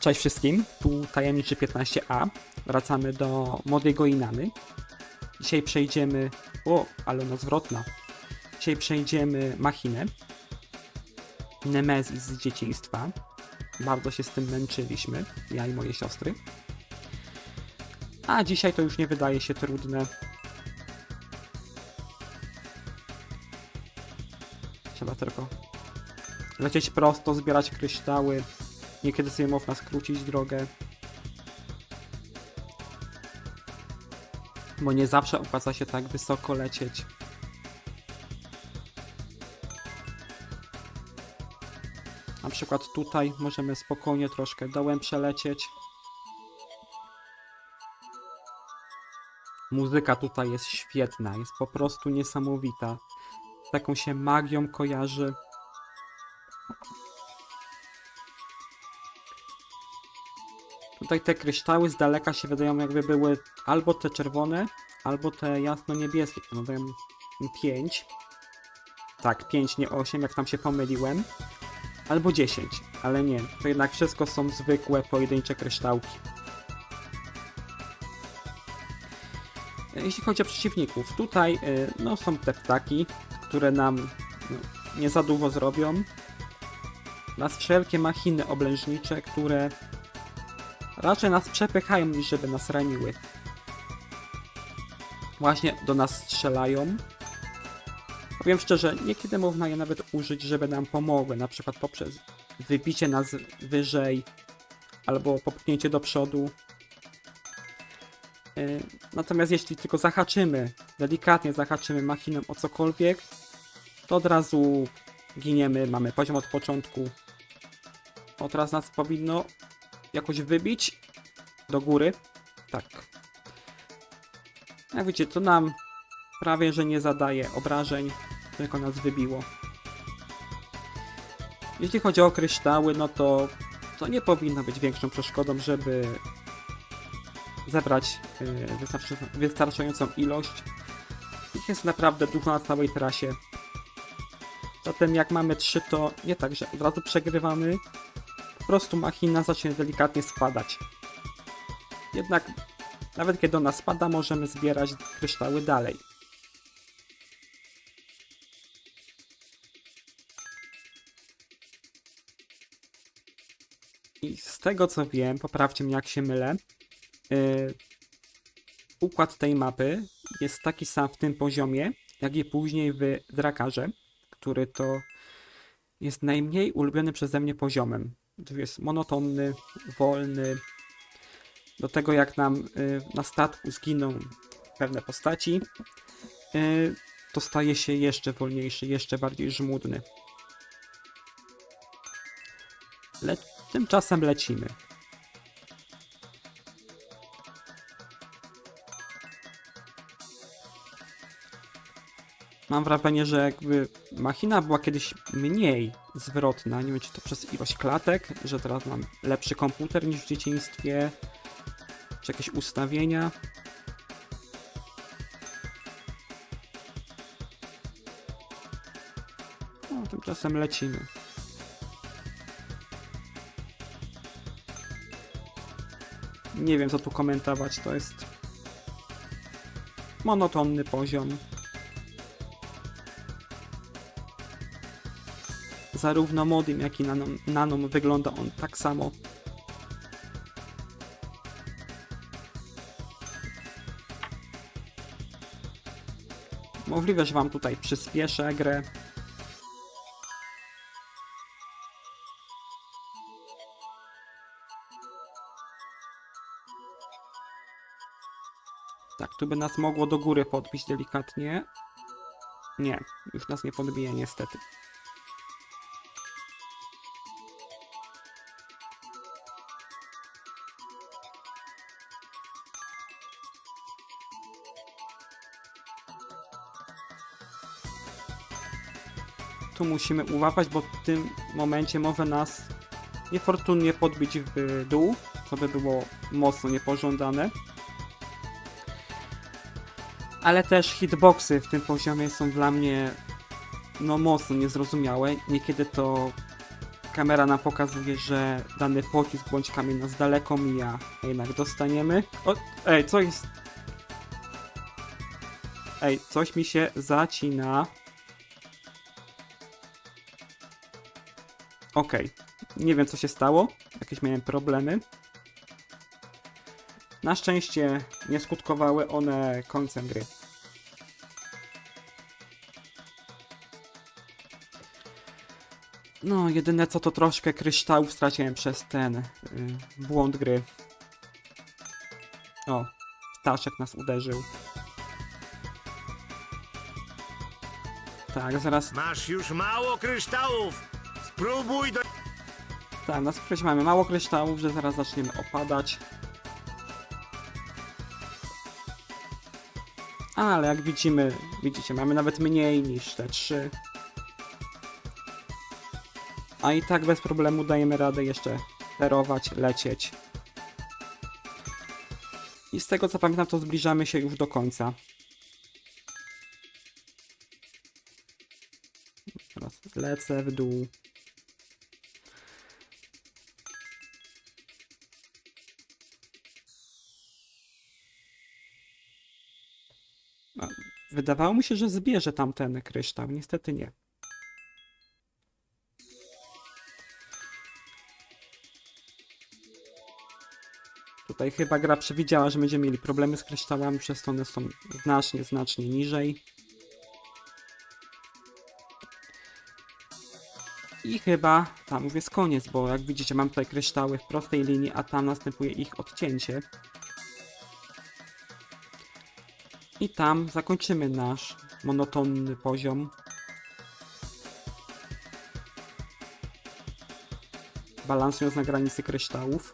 Cześć wszystkim, tu Tajemniczy 15a. Wracamy do młodego Inamy. Dzisiaj przejdziemy... O, ale ona zwrotna. Dzisiaj przejdziemy machinę. Nemezis z dzieciństwa. Bardzo się z tym męczyliśmy, ja i moje siostry. A dzisiaj to już nie wydaje się trudne. Trzeba tylko lecieć prosto, zbierać kryształy. Niekiedy sobie można skrócić drogę. Bo nie zawsze opłaca się tak wysoko lecieć. Na przykład tutaj możemy spokojnie troszkę dołem przelecieć. Muzyka tutaj jest świetna, jest po prostu niesamowita. Z taką się magią kojarzy. Tutaj te kryształy z daleka się wydają jakby były albo te czerwone, albo te jasno-niebieskie. No dają 5. Tak, 5, nie 8, jak tam się pomyliłem. Albo 10, ale nie. To jednak wszystko są zwykłe, pojedyncze kryształki. E, Jeśli chodzi o przeciwników, tutaj y, no, są te ptaki, które nam no, nie za dużo zrobią. Nas wszelkie machiny oblężnicze, które raczej nas przepychają niż żeby nas raniły. Właśnie do nas strzelają. Powiem szczerze, niekiedy można je nawet użyć, żeby nam pomogły, na przykład poprzez wybicie nas wyżej albo popchnięcie do przodu. Yy, Natomiast jeśli tylko zahaczymy, delikatnie zahaczymy machiną o cokolwiek, to od razu giniemy, mamy poziom od początku. O, teraz nas powinno jakoś wybić do góry. Tak. Jak widzicie, to nam prawie że nie zadaje obrażeń, tylko nas wybiło. Jeśli chodzi o kryształy, no to to nie powinno być większą przeszkodą, żeby zebrać wystarczy- wystarczającą ilość. Ich jest naprawdę dużo na całej trasie. Zatem jak mamy 3, to nie tak, że od razu przegrywamy, prostu machina zacznie delikatnie spadać. Jednak nawet kiedy ona spada, możemy zbierać kryształy dalej. I z tego co wiem, poprawcie mnie jak się mylę, yy, układ tej mapy jest taki sam w tym poziomie, jak i później w Drakarze, który to jest najmniej ulubiony przeze mnie poziomem. Jest monotonny, wolny. Do tego jak nam y, na statku zginą pewne postaci, y, to staje się jeszcze wolniejszy, jeszcze bardziej żmudny. Le tymczasem lecimy. Mam wrażenie, że jakby machina była kiedyś mniej zwrotna. Nie wiem, czy to przez ilość klatek, że teraz mam lepszy komputer niż w dzieciństwie, czy jakieś ustawienia. No, tymczasem lecimy. Nie wiem, co tu komentować. To jest monotonny poziom. Zarówno modim, jak i nanom, nanom wygląda on tak samo. Możliwe, że wam tutaj przyspieszę grę. Tak, tu by nas mogło do góry podbić delikatnie. Nie, już nas nie podbije niestety. Tu musimy uważać, bo w tym momencie może nas niefortunnie podbić w dół, co by było mocno niepożądane. Ale też hitboxy w tym poziomie są dla mnie no mocno niezrozumiałe. Niekiedy to kamera nam pokazuje, że dany pocisk bądź kamień nas daleko mija, a jednak dostaniemy. O, ej, co jest? Ej, coś mi się zacina. Okej, nie wiem co się stało, jakieś miałem problemy. Na szczęście nie skutkowały one końcem gry. No, jedyne co to troszkę kryształów straciłem przez ten y, błąd gry. O, ptaszek nas uderzył. Tak, zaraz. Masz już mało kryształów! Spróbuj do... Tak, na skrócie mamy mało kryształów, że zaraz zaczniemy opadać. Ale jak widzimy, widzicie, mamy nawet mniej niż te trzy. A i tak bez problemu dajemy radę jeszcze sterować, lecieć. I z tego co pamiętam, to zbliżamy się już do końca. Teraz lecę w dół. Wydawało mi się, że zbierze tamten kryształ. Niestety nie. Tutaj chyba gra przewidziała, że będziemy mieli problemy z kryształami, przez to one są znacznie, znacznie niżej. I chyba tam jest koniec, bo jak widzicie mam tutaj kryształy w prostej linii, a tam następuje ich odcięcie. I tam zakończymy nasz monotonny poziom. Balansując na granicy kryształów.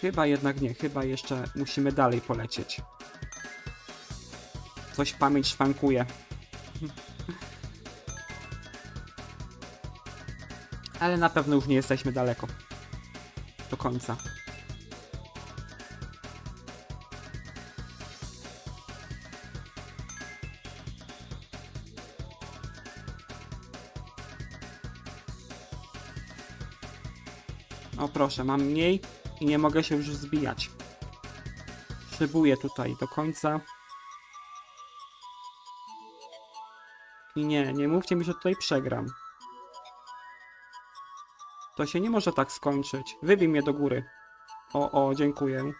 Chyba jednak nie, chyba jeszcze musimy dalej polecieć. Coś pamięć szwankuje. Ale na pewno już nie jesteśmy daleko. Do końca. O proszę, mam mniej i nie mogę się już zbijać. Szybuję tutaj do końca. I nie, nie mówcie mi, że tutaj przegram. To się nie może tak skończyć. Wybij mnie do góry. O, o, dziękuję.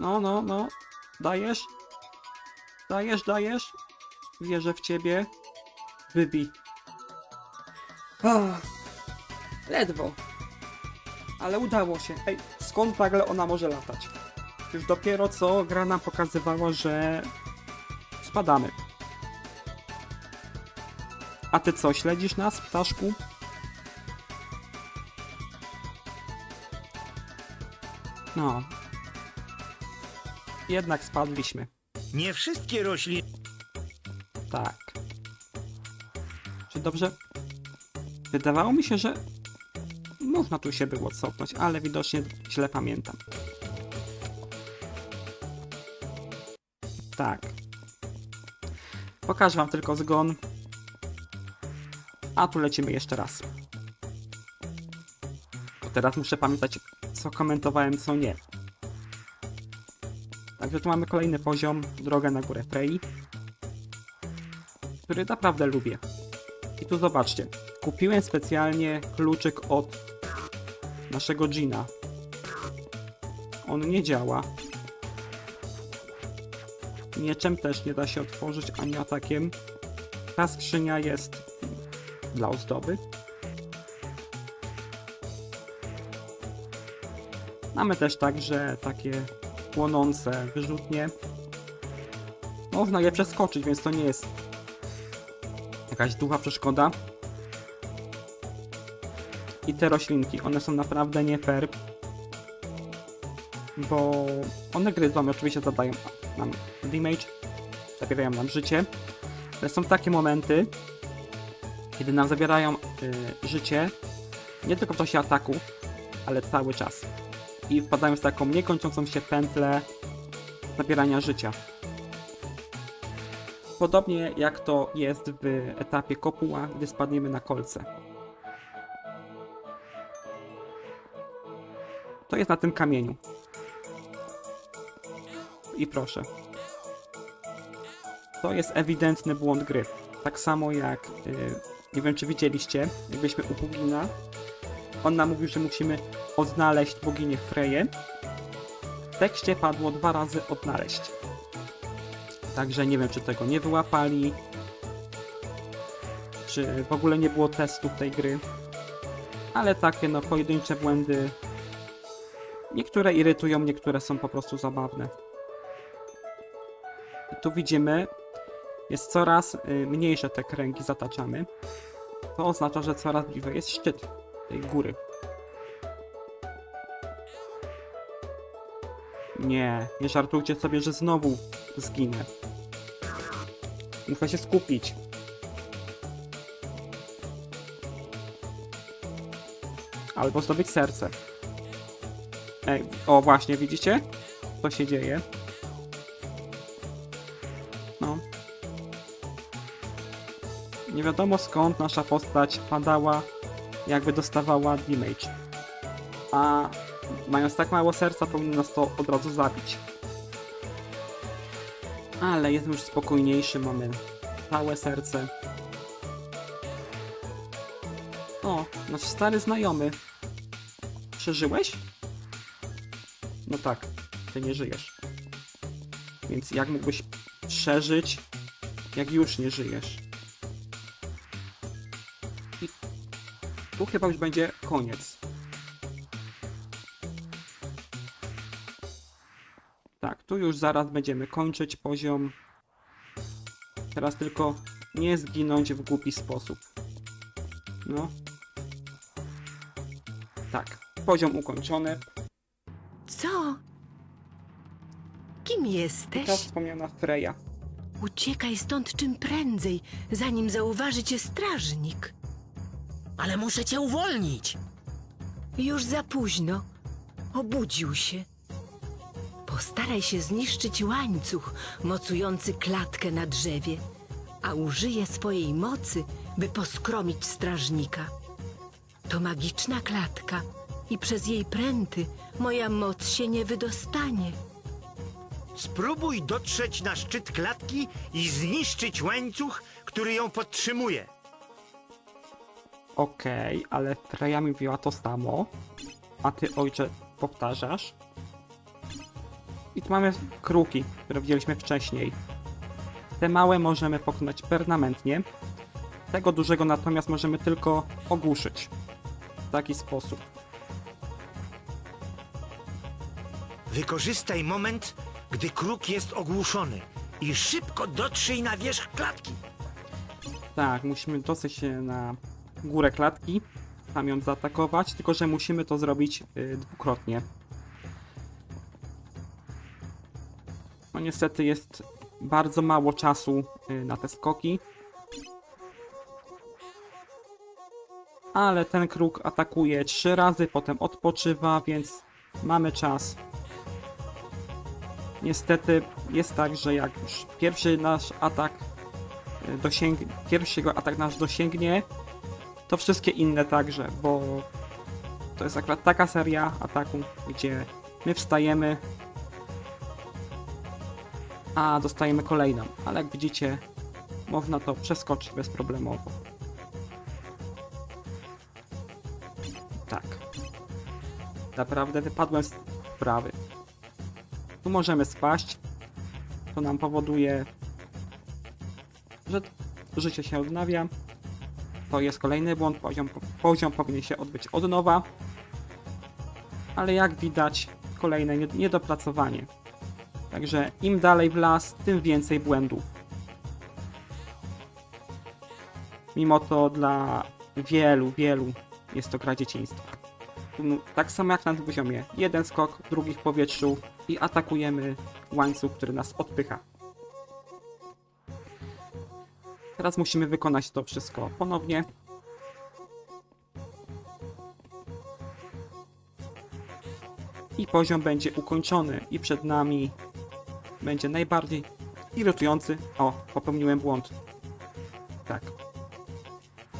No, no, no. Dajesz? Dajesz, dajesz? Wierzę w ciebie. Wybij. Ah, ledwo. Ale udało się. Ej, skąd nagle ona może latać? Już dopiero co gra nam pokazywała, że spadamy. A ty co, śledzisz nas, ptaszku? No. Jednak spadliśmy. Nie wszystkie rośliny... Tak. Dobrze? Wydawało mi się, że można tu się było cofnąć, ale widocznie źle pamiętam. Tak. Pokażę wam tylko zgon. A tu lecimy jeszcze raz. Teraz muszę pamiętać, co komentowałem, co nie. Także tu mamy kolejny poziom, drogę na górę Frey który naprawdę lubię. Tu zobaczcie, kupiłem specjalnie kluczyk od naszego Gina. On nie działa. Mieczem też nie da się otworzyć, ani atakiem. Ta skrzynia jest dla ozdoby. Mamy też także takie płonące wyrzutnie. Można je przeskoczyć, więc to nie jest jakaś długa przeszkoda. I te roślinki, one są naprawdę nie fair. Bo one gryzą oczywiście zadają nam damage, zabierają nam życie. Ale są takie momenty, kiedy nam zabierają y, życie nie tylko w czasie ataku, ale cały czas. I wpadają w taką niekończącą się pętlę zabierania życia. Podobnie jak to jest w etapie kopuła, gdy spadniemy na kolce. To jest na tym kamieniu. I proszę. To jest ewidentny błąd gry. Tak samo jak, yy, nie wiem czy widzieliście, jakbyśmy u Hugina, on nam mówił, że musimy odnaleźć boginię Freję. W tekście padło dwa razy odnaleźć. Także nie wiem, czy tego nie wyłapali, czy w ogóle nie było testu tej gry. Ale takie no pojedyncze błędy. Niektóre irytują, niektóre są po prostu zabawne. Tu widzimy, jest coraz y, mniejsze te kręgi zataczamy. To oznacza, że coraz bliżej jest szczyt tej góry. Nie, nie żartujcie sobie, że znowu zginę. Muszę się skupić. Albo zdobyć serce. Ej, o właśnie, widzicie? Co się dzieje? No. Nie wiadomo skąd nasza postać padała, jakby dostawała damage. A mając tak mało serca, powinno nas to od razu zabić. Ale jest już spokojniejszy, mamy całe serce. O, nasz stary znajomy. Przeżyłeś? No tak, ty nie żyjesz. Więc jak mógłbyś przeżyć, jak już nie żyjesz? I tu chyba już będzie koniec. Tu już zaraz będziemy kończyć poziom. Teraz tylko nie zginąć w głupi sposób. No. Tak, poziom ukończony. Co? Kim I jesteś? ta wspomniana Freya. Uciekaj stąd czym prędzej, zanim zauważy cię strażnik. Ale muszę cię uwolnić. Już za późno. Obudził się. Postaraj się zniszczyć łańcuch mocujący klatkę na drzewie, a użyję swojej mocy, by poskromić strażnika. To magiczna klatka i przez jej pręty moja moc się nie wydostanie. Spróbuj dotrzeć na szczyt klatki i zniszczyć łańcuch, który ją podtrzymuje. Okej, ale Freya mi mówiła to samo. A ty, ojcze, powtarzasz. I tu mamy kruki, które widzieliśmy wcześniej. Te małe możemy pokonać permanentnie. Tego dużego natomiast możemy tylko ogłuszyć. W taki sposób. Wykorzystaj moment, gdy kruk jest ogłuszony i szybko dotrzyj na wierzch klatki. Tak, musimy dostać się na górę klatki, tam ją zaatakować, tylko że musimy to zrobić y, dwukrotnie. Niestety jest bardzo mało czasu y, na te skoki. Ale ten kruk atakuje trzy razy, potem odpoczywa, więc mamy czas. Niestety jest tak, że jak już pierwszy nasz atak pierwszy jego atak nasz dosięgnie, to wszystkie inne także, bo to jest akurat taka seria ataku, gdzie my wstajemy, a dostajemy kolejną, ale jak widzicie, można to przeskoczyć bezproblemowo. Tak. Naprawdę wypadłem z prawy. Tu możemy spaść. To nam powoduje że życie się odnawia. To jest kolejny błąd, poziom, poziom powinien się odbyć od nowa. Ale jak widać, kolejne nie- niedopracowanie. Także im dalej w las, tym więcej błędów. Mimo to dla wielu, wielu jest to gra dzieciństwa. Tu Tak samo jak na tym poziomie. Jeden skok, drugi w powietrzu i atakujemy łańcuch, który nas odpycha. Teraz musimy wykonać to wszystko ponownie. I poziom będzie ukończony i przed nami będzie najbardziej irytujący. O, popełniłem błąd. Tak.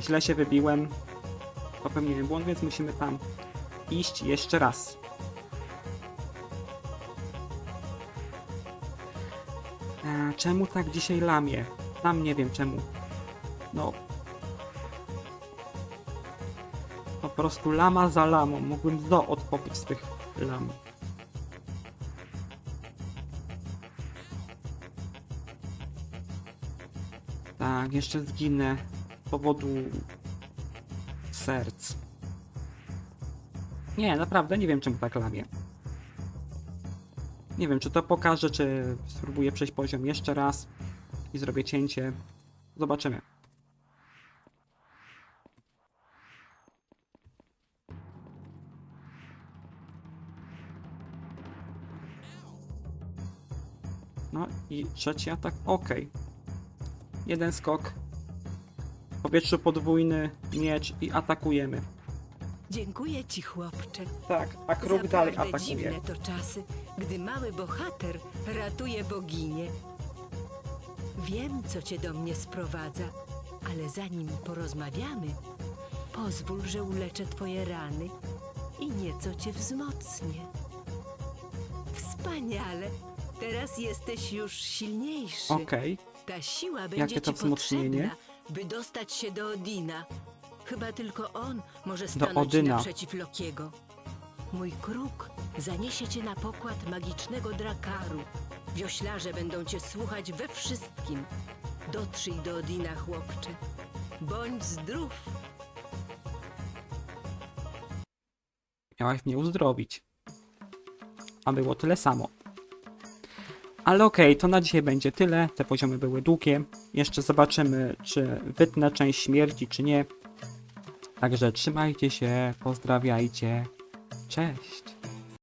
Źle się wybiłem. Popełniłem błąd, więc musimy tam iść jeszcze raz. A, czemu tak dzisiaj lamie? Sam nie wiem czemu. No. Po prostu lama za lamą. Mógłbym do odpowiedź z tych lam. Tak, jeszcze zginę z powodu serc. Nie, naprawdę nie wiem czemu tak lamie. Nie wiem, czy to pokaże, czy spróbuję przejść poziom jeszcze raz i zrobię cięcie. Zobaczymy. No i trzeci atak, ok. Jeden skok. W powietrzu podwójny miecz i atakujemy. Dziękuję ci, chłopcze. Tak, a kruk dalej Zaprawdę atakuje. dziwne to czasy, gdy mały bohater ratuje boginię. Wiem, co cię do mnie sprowadza, ale zanim porozmawiamy, pozwól, że uleczę twoje rany i nieco cię wzmocnię. Wspaniale! Teraz jesteś już silniejszy. Okej, Ta siła będzie to ci wzmocnienie? potrzebna, by dostać się do Odina. Chyba tylko on może stanąć Odyna. naprzeciw Lokiego. Mój kruk zaniesie cię na pokład magicznego drakaru. Wioślarze będą cię słuchać we wszystkim. Dotrzyj do Odina, chłopcze. Bądź zdrów. miałaś mnie uzdrowić. A było tyle samo. Ale okej, to na dzisiaj będzie tyle. Te poziomy były długie. Jeszcze zobaczymy, czy wytnę część śmierci, czy nie. Także trzymajcie się, pozdrawiajcie. Cześć.